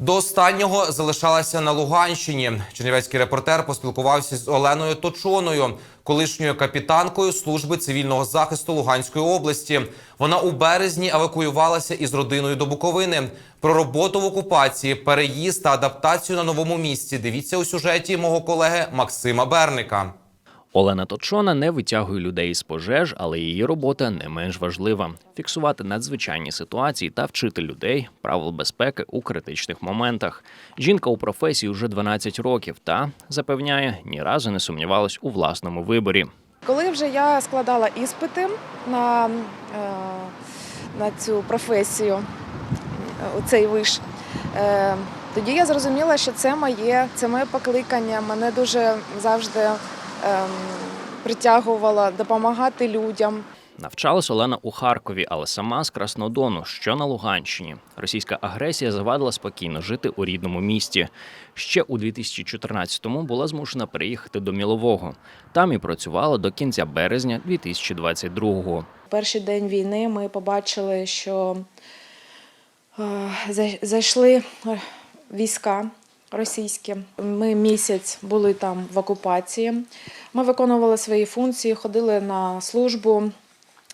До останнього залишалася на Луганщині. Чернівецький репортер поспілкувався з Оленою Точоною, колишньою капітанкою служби цивільного захисту Луганської області. Вона у березні евакуювалася із родиною до Буковини. Про роботу в окупації, переїзд та адаптацію на новому місці. Дивіться у сюжеті мого колеги Максима Берника. Олена Точона не витягує людей з пожеж, але її робота не менш важлива фіксувати надзвичайні ситуації та вчити людей правил безпеки у критичних моментах. Жінка у професії вже 12 років та запевняє, ні разу не сумнівалась у власному виборі. Коли вже я складала іспити на, е, на цю професію, у цей виш, е, тоді я зрозуміла, що це моє, це моє покликання. Мене дуже завжди ем, притягувало допомагати людям. Навчалась Олена у Харкові, але сама з Краснодону, що на Луганщині. Російська агресія завадила спокійно жити у рідному місті. Ще у 2014-му була змушена переїхати до Мілового. Там і працювала до кінця березня 2022-го. Перший день війни ми побачили, що е, зайшли е, війська російські. Ми місяць були там в окупації. Ми виконували свої функції, ходили на службу.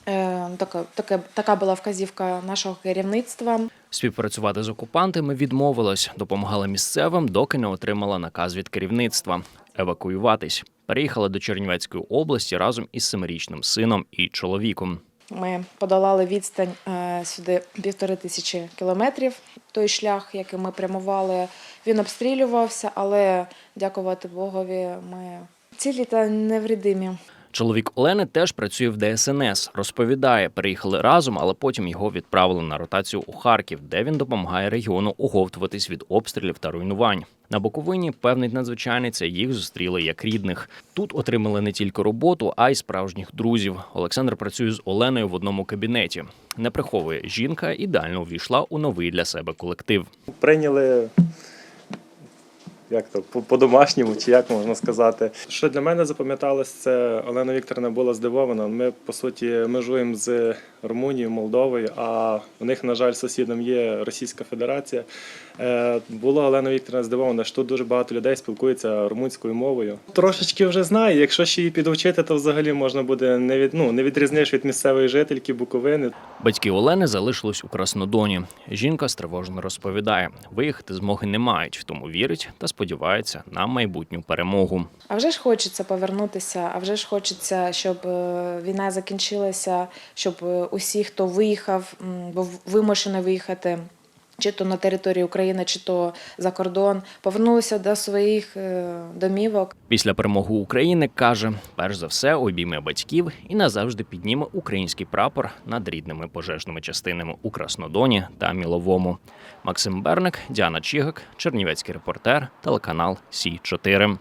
Е, Така, така, така була вказівка нашого керівництва. Співпрацювати з окупантами відмовилась, допомагала місцевим, доки не отримала наказ від керівництва евакуюватись. Переїхала до Чернівецької області разом із семирічним сином і чоловіком. Ми подолали відстань е, сюди півтори тисячі кілометрів. Той шлях, який ми прямували, він обстрілювався, але дякувати Богові, ми цілі та невредимі. Чоловік Олени теж працює в ДСНС. Розповідає, переїхали разом, але потім його відправили на ротацію у Харків, де він допомагає регіону оговтуватись від обстрілів та руйнувань. На Буковині певний надзвичайниця їх зустріли як рідних. Тут отримали не тільки роботу, а й справжніх друзів. Олександр працює з Оленою в одному кабінеті. Не приховує жінка, ідеально увійшла у новий для себе колектив. прийняли як то, по- по-домашньому, чи як можна сказати. Що для мене запам'яталось, це Олена Вікторовна була здивована. Ми, по суті, межуємо з Румунією, Молдовою, а у них, на жаль, сусідом є Російська Федерація. Е, Була Олена Вікторівна здивована, що тут дуже багато людей спілкуються румунською мовою. Трошечки вже знаю, якщо ще її підвчити, то взагалі можна буде не від ну не відрізниш від місцевої жительки Буковини. Батьки Олени залишились у Краснодоні. Жінка стривожено розповідає, виїхати змоги не мають, тому вірить та сподівається на майбутню перемогу. А вже ж хочеться повернутися, а вже ж хочеться, щоб е, війна закінчилася, щоб е, усі, хто виїхав, м, був вимушений виїхати. Чи то на території України, чи то за кордон, повернулися до своїх е, домівок. Після перемоги України каже, перш за все обійме батьків і назавжди підніме український прапор над рідними пожежними частинами у Краснодоні та Міловому. Максим Берник, Діана Чігак, Чернівецький репортер, телеканал Сі 4